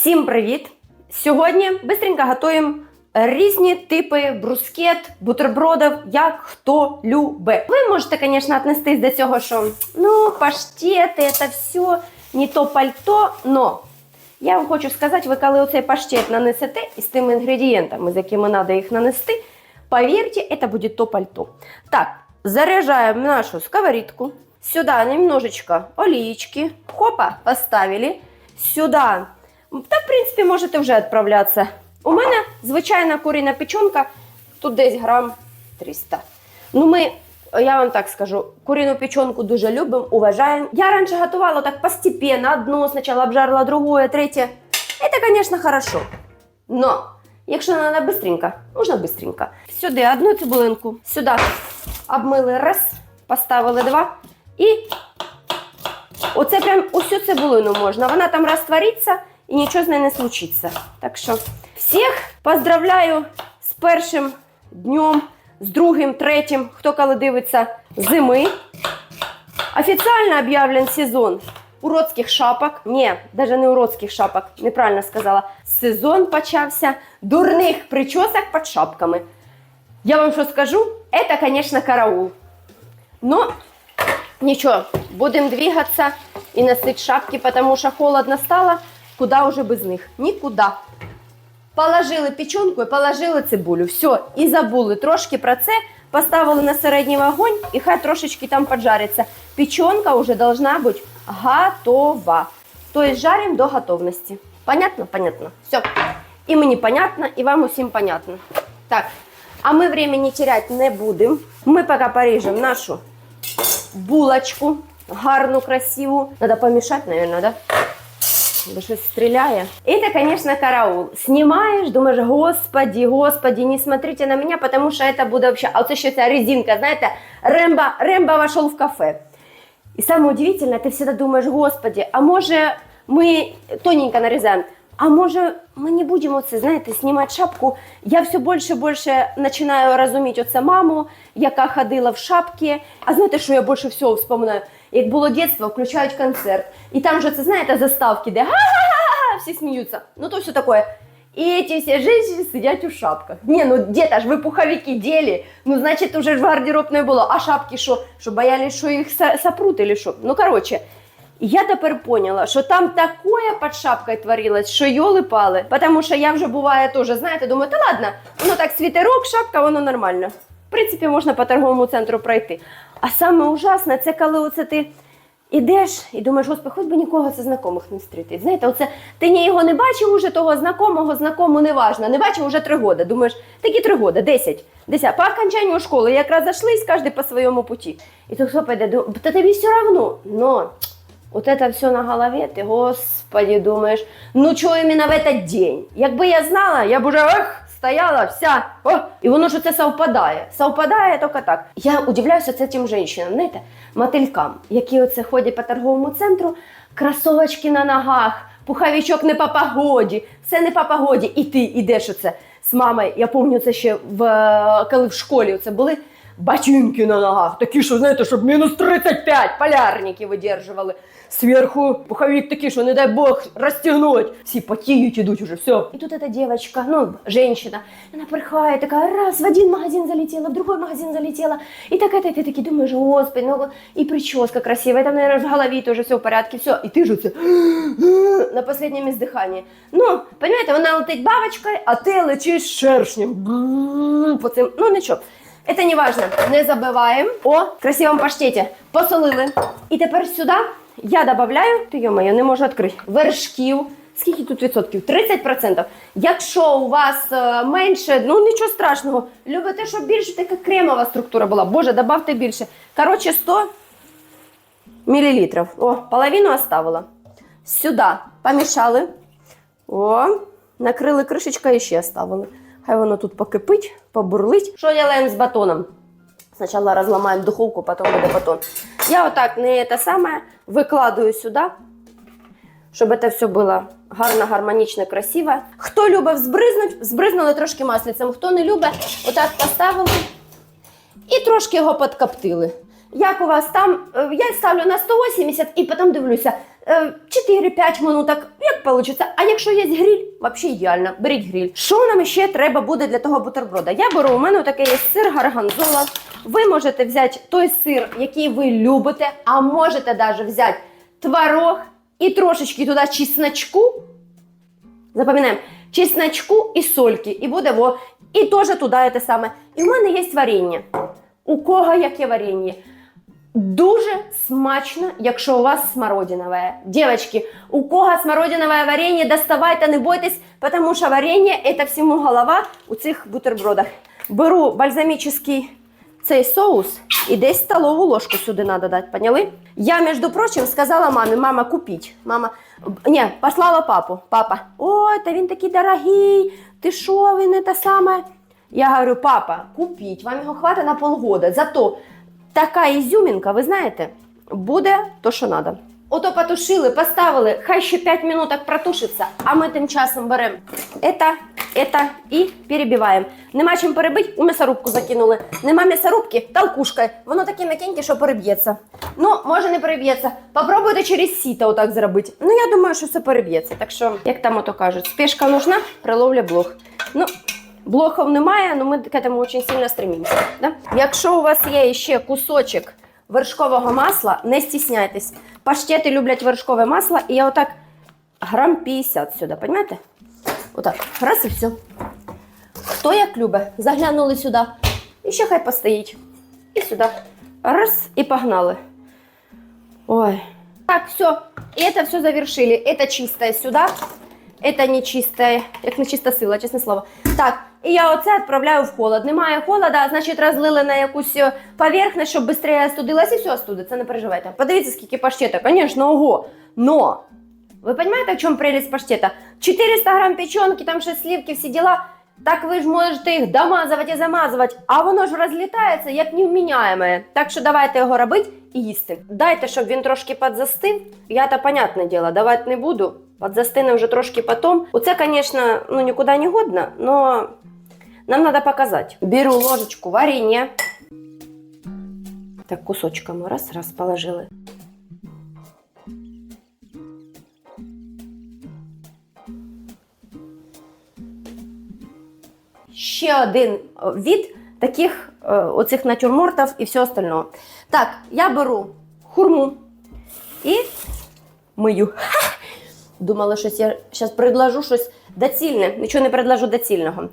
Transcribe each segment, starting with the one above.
Всім привіт! Сьогодні бистренько готуємо різні типи брускет, бутербродів, як хто любить. Ви можете, звісно, віднестись до цього, що ну, паштети, це все не то пальто, но я вам хочу сказати, ви коли оцей паштет нанесете із тими інгредієнтами, з якими треба їх нанести, повірте, це буде то пальто. Так, заряджаємо нашу сковорідку. Сюда немножечко олієчки. Хопа, поставили. Сюда. Та, в принципі, можете вже відправлятися. У мене звичайна курина печонка, тут десь грам 300. Ну, ми, я вам так скажу, курину печонку дуже любимо, уважаємо. Я раніше готувала так постепенно, одну, спочатку обжарила другое, третє. Это, конечно, хорошо. Но, якщо треба быстренько, можна быстренько. Сюди одну цибулинку, сюди обмили раз, поставили два. І оце прям усю цибулину можна. Вона там розтвориться і нічого з нею не случиться. Так що всіх поздравляю з першим днем, з другим, третім, хто коли дивиться зими. Офіційно об'явлен сезон уродських шапок. Ні, навіть не уродських шапок, неправильно сказала. Сезон почався дурних причосок під шапками. Я вам що скажу? Это, конечно, караул. Но ничего, будем двигаться и носить шапки, потому что холодно стало. Куда уже без них? Нікуди. Положили печенку і положили цибулю. Все, і забули трошки про це. Поставили на середній вогонь і хай трошечки там поджариться. Печенка уже должна бути готова. Тобто жарим до готовності. Понятно? Понятно. Все. І мені понятно, і вам усім понятно. Так, а ми времени терять не будемо. Ми поки поріжемо нашу булочку. Гарну, красиву. Надо помішати, наверное, да? Бо щось стріляє. Это, конечно, караул. Снимаешь, думаешь, господи, господи, не смотрите на меня, потому что это буде вообще... А оце ще ця резинка, знаєте, Рембо, Рембо вошел в кафе. И самое удивительное, ты всегда думаешь, господи, а може мы тоненько нарезаем, а може ми не будемо оце, знаєте, знімати шапку. Я все більше і більше починаю розуміти оце маму, яка ходила в шапці. А знаєте, що я більше всього вспоминаю? Як було дитинство, включають концерт. І там же це, знаєте, заставки, де ха-ха-ха, всі сміються. Ну то все таке. И эти все женщины сидят в шапках. Не, ну где-то ж вы пуховики дели. Ну, значит, уже ж в гардероб не було. А шапки що? Що боялись, що їх со- сопрут или що? Ну, короче. І я тепер поняла, що там такое під шапкою творилось, що йоли-пали. Потому що я вже буває теж, знаєте, думаю, та ладно, воно так світерок, шапка, воно нормально. В принципі, можна по торговому центру пройти. А саме ужасне, це коли оце ти ідеш і думаєш, господи, хоч би нікого це знайомих не зустріти. Знаєте, оце ти ні його не бачив уже того знакомого, знакому не важно. Не бачив уже три роки. Думаєш, такі три роки, десять. Десять. По окончанню школи якраз зашлись, кожен по своєму путі. І то хто піде, «Ну, та тобі все равно. Но вот это все на голове, ти, господи, думаєш, ну чого іменно в этот день? Якби я знала, я б уже ох, стояла вся, о, і воно ж це совпадає. Совпадає тільки так. Я удивляюся це тим жінкам, знаєте, мотилькам, які оце ходять по торговому центру, кросовочки на ногах, пуховичок не по погоді, все не по погоді. І ти йдеш оце з мамою. Я пам'ятаю, це ще в, е, коли в школі це були Ботинки на ногах, такі, що, знаєте, щоб мінус 35 полярники видержували. Зверху пуховик такий, що, не дай Бог, розтягнуть. Всі потіють, ідуть уже, все. І тут эта девочка, ну, женщина, вона прихає, така, раз, в один магазин залетела, в другой магазин залетела. І так это, і ти такий думаєш, господи, ну, і прическа красивая, там, наверное, в голові теж все в порядке, все. І ти ж оце на последнем издыхании. Ну, понимаете, вона летить бабочкою, а ти летиш шершнем. По цим, ну, нічого. Это не важно. Не забываем о красивом паштеті. Посолили. І тепер сюди я додаю, ти йо-моє, не можу відкрити, вершків. Скільки тут відсотків? 30%. Якщо у вас е, менше, ну нічого страшного. Любите, щоб більше така кремова структура була. Боже, добавте більше. Коротше, 100 мл. О, половину оставила. Сюди помішали. О, накрили кришечкою і ще оставили. Хай воно тут покипить, побурлить. Що делаем з батоном? Спочатку розламаємо духовку, потім буде батон. Я отак не те саме викладаю сюди, щоб це все було гарно, гармонічно, красиво. Хто любить збризнуть, збризнули трошки маслицем. Хто не любить, отак поставили і трошки його підкоптили. Як у вас там, Е, я ставлю на 180 і потім дивлюся, 4-5 минуток, як вийде. А якщо є гриль, взагалі ідеально, беріть гриль. Що нам ще треба буде для того бутерброда? Я беру, у мене такий є сир гарганзола. Ви можете взяти той сир, який ви любите, а можете навіть взяти творог і трошечки туди чесночку. Запам'ятаємо, чесночку і сольки. І буде во. І теж туди те саме. І в мене є варення. У кого яке варення? Дуже смачно, якщо у вас смородинове. Девочки, у кого смородиновое варенье, доставайте, не бойтесь, потому что варенье это всему голова у цих бутербродах. Беру бальзамічний цей соус і десь столову ложку сюди надо дати, поняли? Я, між прочим, сказала мамі, мама, купіть. Мама, ні, послала папу. Папа, ой, та він такий дорогий, ти що, він не те саме. Я говорю, папа, купіть, вам його хватить на полгода. Зато така ізюмінка, ви знаєте, буде то, що треба. Ото потушили, поставили, хай ще 5 минуток протушиться, а ми тим часом беремо это, это і перебиваємо. Нема чим перебити, у м'ясорубку закинули. Нема м'ясорубки, толкушкою. Воно таке м'якеньке, що переб'ється. Ну, може не переб'ється. Попробуйте через сіто отак зробити. Ну, я думаю, що все переб'ється. Так що, як там ото кажуть, спешка нужна, приловля блох. Ну, Блохов немає, але ми к этому дуже сильно стремимося. Да? Якщо у вас є ще кусочок вершкового масла, не стісняйтесь. Паштети люблять вершкове масло, і я отак грам 50 сюди, понимаєте? Отак, раз і все. Хто як любить, заглянули сюди. І ще хай постоїть. І сюди. Раз, і погнали. Ой. Так, все. И это все завершили. Это чистое сюда. Это не чистое, як не чиста сила, чесне слово. Так, і я оце відправляю в холод. Немає холода, значить розлили на якусь е, поверхність, щоб швидше остудилась і все остудиться, не переживайте. Подивіться, скільки паштета, звісно, ого. Но, ви розумієте, в чому прелість паштета? 400 грам печенки, там ще сливки, всі діла. Так ви ж можете їх домазувати і замазувати, а воно ж розлітається як невміняєме. Так що давайте його робити і їсти. Дайте, щоб він трошки підзастив. Я то, понятне діло, давати не буду. Підзастине вже трошки потом. Оце, звісно, ну нікуди не годно, но нам треба показати. Беру ложечку варенья. Так, кусочками раз-раз положили. Ще один е, від таких е, оцих натюрмортів і все остального. Так, я беру хурму і мию. Думала, що я зараз предложу щось доцільне. Нічого не предложу доцільного.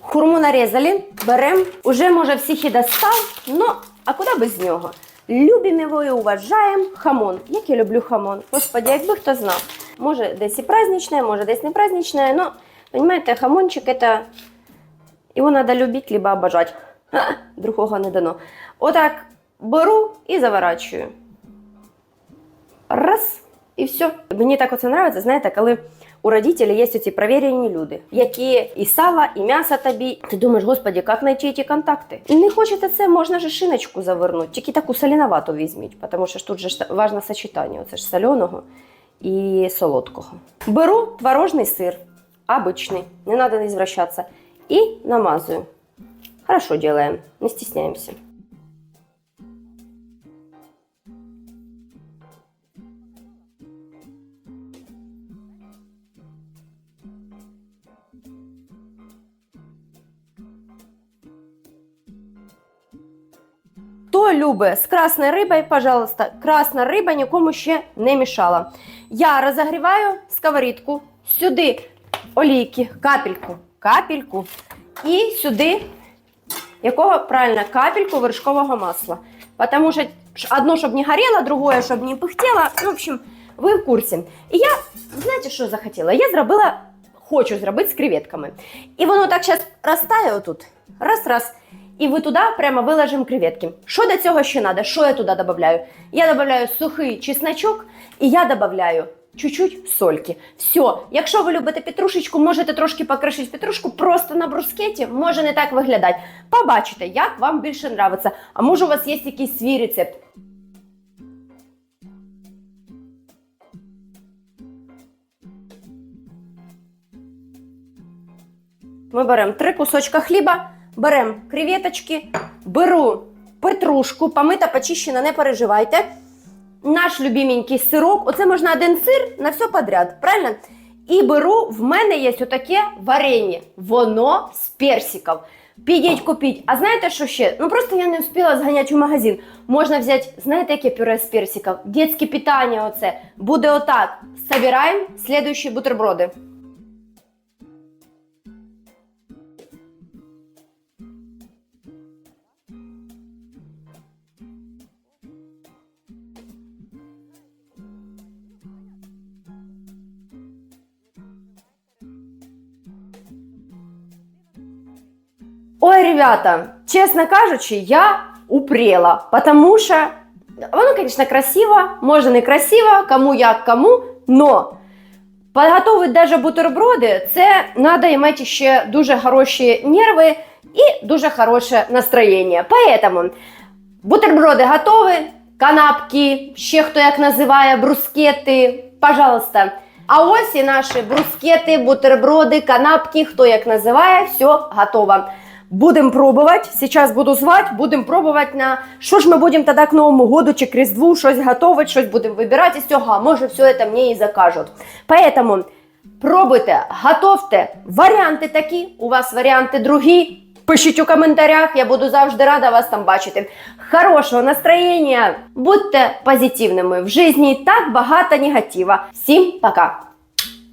Хурму нарізали, беремо. Уже, може, всіх і достав, ну, а куди без нього? Любимо його і уважаємо хамон. Як я люблю хамон. Господи, якби хто знав. Може, десь і праздничне, може, десь не праздничне, но, понимаете, хамончик это... Його треба любити, либо обожати. Другого не дано. Отак беру і заворачую. Раз, і все. Мені так оце подобається, знаєте, коли у родителей є ці провірені люди, які і сало, і м'ясо тобі. Ти думаєш, господи, як знайти ці контакти? Не хочете це, можна же шиночку завернути, тільки таку соленовату візьміть, тому що тут же ж важне сочетання, це ж соленого і солодкого. Беру творожний сир, обичний, не треба не звращатися, і намазую. Хорошо делаем, не стесняемся. Хто з красною рибою, пожалуйста, красна риба нікому ще не мішала. Я розігріваю сковорідку, сюди олійки, капельку, капельку, і сюди якого правильно капельку вершкового масла. Потому що одно, щоб не горіло, другое, щоб не пыхтело. Ну, в общем, ви в курсі. І я, знаєте, що захотіла? Я зробила, хочу зробити з креветками. І воно так зараз розтає отут. Раз-раз. І ви туди прямо виложимо креветки. Що до цього ще треба? Що я туди додаю? Я додаю сухий чесночок і я додаю чуть-чуть сольки. Все. Якщо ви любите петрушечку, можете трошки покришити петрушку просто на брускеті, може не так виглядати. Побачите, як вам більше подобається. А може у вас є якийсь свій рецепт. Ми беремо три кусочка хліба, беремо креветочки, беру петрушку, помита, почищена, не переживайте. Наш любименький сирок. Оце можна один сир на все подряд, правильно? І беру, в мене є отаке варення. Воно з персиків. Підіть купіть. А знаєте, що ще? Ну просто я не встигла зганяти в магазин. Можна взяти, знаєте, яке пюре з персиків? Дітське питання оце. Буде отак. Собираємо слідуючі бутерброди. Ребята, чесно кажучи, я упрела, потому що воно, конечно, красиво, може не красиво, кому як кому, но підготовити даже бутерброди, це треба мати ще дуже хороші нерви і дуже хороше настроєння. Поэтому бутерброди готові, канапки, ще хто як називає, брускети, пожалуйста. А ось і наші брускети, бутерброди, канапки, хто як називає, все готово. Будемо пробувати. Зараз буду звати, будемо пробувати на що ж ми будемо тоді к Новому году чи к Різдву, щось готувати, щось будемо вибирати з цього, а може все це мені і закажуть. Поэтому пробуйте, готовте. Варіанти такі, у вас варіанти другі. Пишіть у коментарях, я буду завжди рада вас там бачити. Хорошого настроєння, будьте позитивними. В житті так багато негатива. Всім пока!